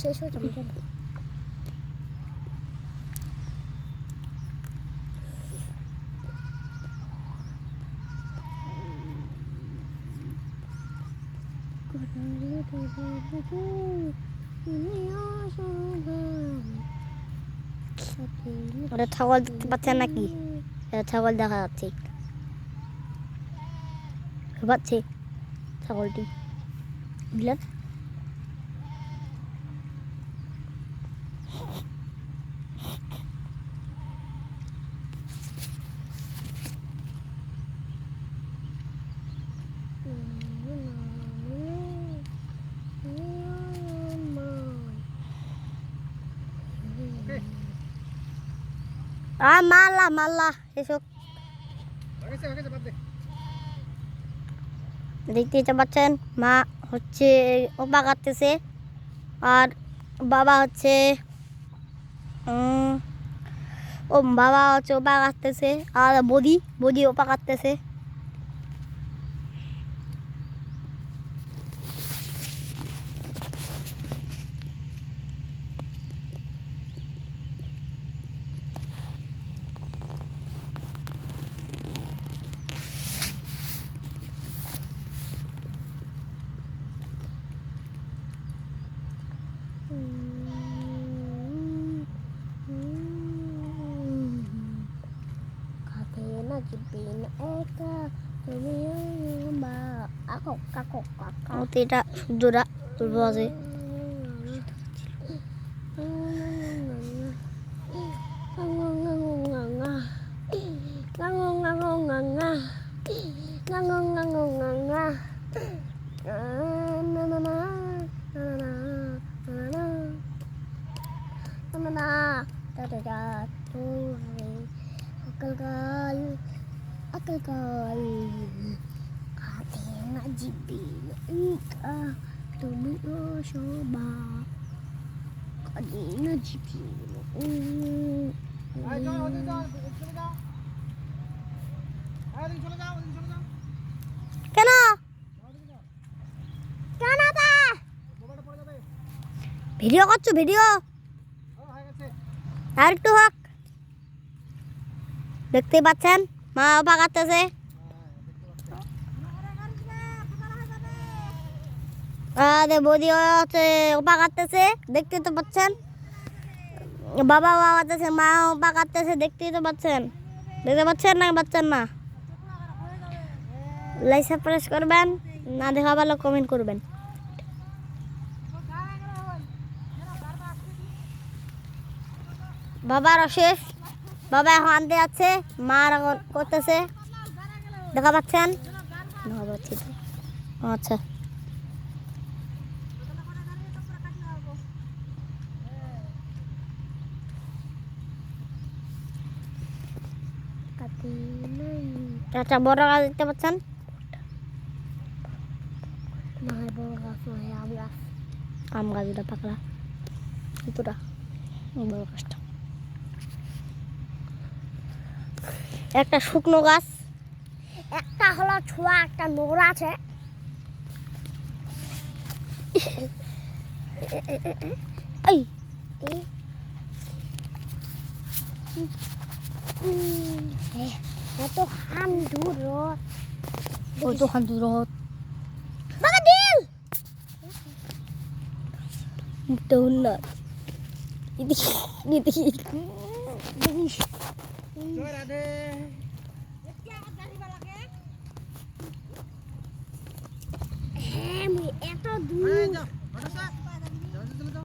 শেষ হয়ে যাবে ওটা ছাগল দেখতে পাচ্ছেন নাকি? ছাগল দেখা যাচ্ছে। পাচ্ছে ছাগলটি। বুঝলেন? আ মাল্লা মাল্লা এসব। দেখতে পাচ্ছেন মা হচ্ছে ওপা কাটতেছে আর বাবা হচ্ছে ও বাবা হচ্ছে ওপা কাটতেছে আর বদি বদি ওপা কাটতেছে কাকে না জিবি না একা তুমি মা আকক কাকক কাকা ও তো কেন কেন ভিডিও করছ ভিডিও আর একটু হোক দেখতে পাচ্ছেন মা আরে বৌদি হচ্ছে, ওপা কাটতেছে, দেখতে তো পাচ্ছেন? বাবা বাবা কাটতেছে, মা ওপা কাটতেছে দেখতেই তো পাচ্ছেন? দেখতে পাচ্ছেন না পাচ্ছেন না? লাইসা প্রেস করবেন, না দেখা ভালো কমেন্ট করবেন। বাবার অশেষ। বাবা এখন আনতে যাচ্ছে মা এখন করতেছে। দেখা পাচ্ছেন। আচ্ছা। একটা বড় গাছ দেখতে পাচ্ছেন? আম গাছ। পাকলা। দুটা। বড় গাছটা। একটা শুকনো গাছ। একটা হলো ছোঁয়া একটা নোংরা আছে। এই। এত হাম দূর ওই তো খান দূর বাবা দিল মুখটা না এদিকে এদিকে। 这两只